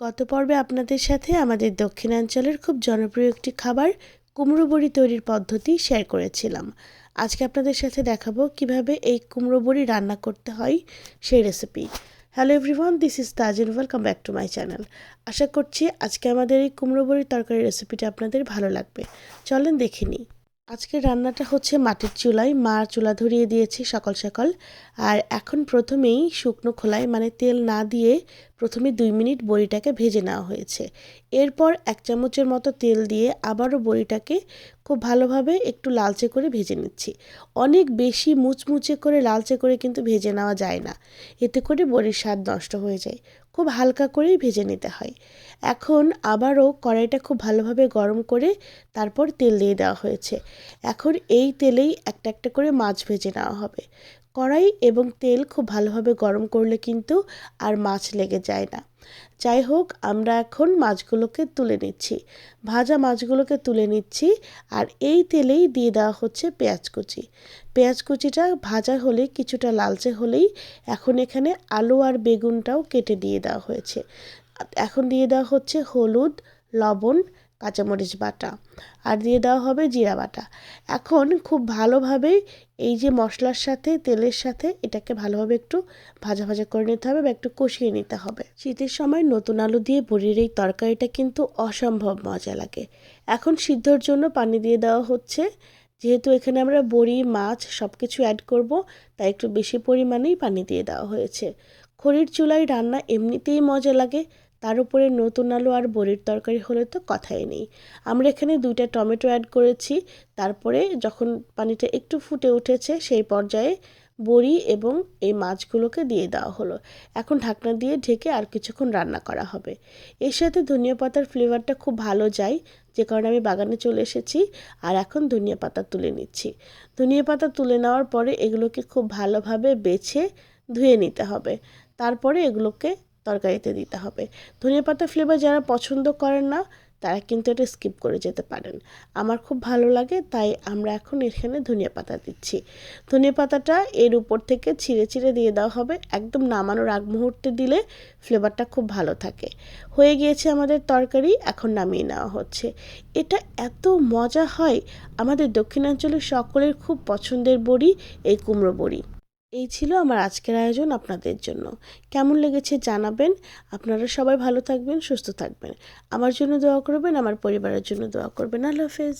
গত পর্বে আপনাদের সাথে আমাদের দক্ষিণাঞ্চলের খুব জনপ্রিয় একটি খাবার কুমড়ো বড়ি তৈরির পদ্ধতি শেয়ার করেছিলাম। আজকে আপনাদের সাথে দেখাবো কীভাবে এই কুমড়ো বড়ি রান্না করতে হয় সেই recipe hello everyone this is Tajin welcome back to my channel আশা করছি আজকে আমাদের এই কুমড়ো বড়ির তরকারি রেসিপিটা আপনাদের ভালো লাগবে। চলেন দেখে নিই। আজকের রান্নাটা হচ্ছে মাটির চুলায়। মা চুলা ধরিয়ে দিয়েছি সকাল সকাল। আর এখন প্রথমেই শুকনো খোলায় মানে তেল না দিয়ে প্রথমে দুই মিনিট বড়িটাকে ভেজে নেওয়া হয়েছে। এরপর এক চামচের মতো তেল দিয়ে আবারও বড়িটাকে খুব ভালোভাবে একটু লালচে করে ভেজে নিচ্ছি। অনেক বেশি মুচমুচে করে লালচে করে কিন্তু ভেজে নেওয়া যায় না। এতে করে বড়ির স্বাদ নষ্ট হয়ে যায়। খুব হালকা করেই ভেজে নিতে হয়। এখন আবারও কড়াইটা খুব ভালোভাবে গরম করে তারপর তেল দিয়ে দেওয়া হয়েছে। এখন এই তেলেই একটা একটা করে মাছ ভেজে নেওয়া হবে। কড়াই এবং তেল খুব ভালোভাবে গরম করলে কিন্তু আর মাছ লেগে যায় না। যাই হোক, আমরা এখন মাছগুলোকে তুলে নিচ্ছি। ভাজা মাছগুলোকে তুলে নিচ্ছি আর এই তেলেই দিয়ে দেওয়া হচ্ছে পেঁয়াজ কুচি। পেঁয়াজ কুচিটা ভাজা হলে, কিছুটা লালচে হলেই এখন এখানে আলু আর বেগুনটাও কেটে দিয়ে দেওয়া হয়েছে। এখন দিয়ে দেওয়া হচ্ছে হলুদ, লবণ কাঁচামরিচ বাটা আর দিয়ে দেওয়া হবে জিরা বাটা। এখন খুব ভালোভাবে এই যে মশলার সাথে, তেলের সাথে এটাকে ভালোভাবে একটু ভাজা ভাজা করে নিতে হবে বা একটু কষিয়ে নিতে হবে। শীতের সময় নতুন আলু দিয়ে বড়ির এই তরকারিটা কিন্তু অসম্ভব মজা লাগে। এখন সিদ্ধর জন্য পানি দিয়ে দেওয়া হচ্ছে। যেহেতু এখানে আমরা বড়ি, মাছ সব কিছু অ্যাড করব, তাই একটু বেশি পরিমাণেই পানি দিয়ে দেওয়া হয়েছে। খড়ির চুলায় রান্না এমনিতেই মজা লাগে। তার উপরে নতুন আলু আর বড়ির তরকারি হলে তো কথাই নেই। আমরা এখানে দুইটা টমেটো অ্যাড করেছি। তারপরে যখন পানিটা একটু ফুটে উঠেছে, সেই পর্যায়ে বড়ি এবং এই মাছগুলোকে দিয়ে দেওয়া হলো। এখন ঢাকনা দিয়ে ঢেকে আর কিছুক্ষণ রান্না করা হবে। এর সাথে ধনিয়া পাতার ফ্লেভারটা খুব ভালো যায়, যে কারণে আমি বাগানে চলে এসেছি আর এখন ধনিয়া পাতা তুলে নিচ্ছি। ধনিয়া পাতা তুলে নেওয়ার পরে এগুলোকে খুব ভালোভাবে বেছে ধুয়ে নিতে হবে। তারপরে এগুলোকে তরকারিতে দিতে হবে। ধনিয়া পাতা ফ্লেভার যারা পছন্দ করেন না, তারা কিন্তু এটা স্কিপ করে যেতে পারেন। আমার খুব ভালো লাগে, তাই আমরা এখন এখানে ধনিয়া পাতা দিচ্ছি। ধনিয়া পাতাটা এর উপর থেকে ছিঁড়ে ছিঁড়ে দিয়ে দেওয়া হবে। একদম নামানোর আগ মুহূর্তে দিলে ফ্লেভারটা খুব ভালো থাকে। হয়ে গিয়েছে আমাদের তরকারি, এখন নামিয়ে নেওয়া হচ্ছে। এটা এত মজা হয়! আমাদের দক্ষিণাঞ্চলের সকলের খুব পছন্দের বড়ি, এই কুমড়ো বড়ি। এই ছিল আমার আজকের আয়োজন আপনাদের জন্য। কেমন লেগেছে জানাবেন। আপনারা সবাই ভালো থাকবেন, সুস্থ থাকবেন। আমার জন্য দোয়া করবেন, আমার পরিবারের জন্য দোয়া করবেন। আল্লাহ হাফেজ।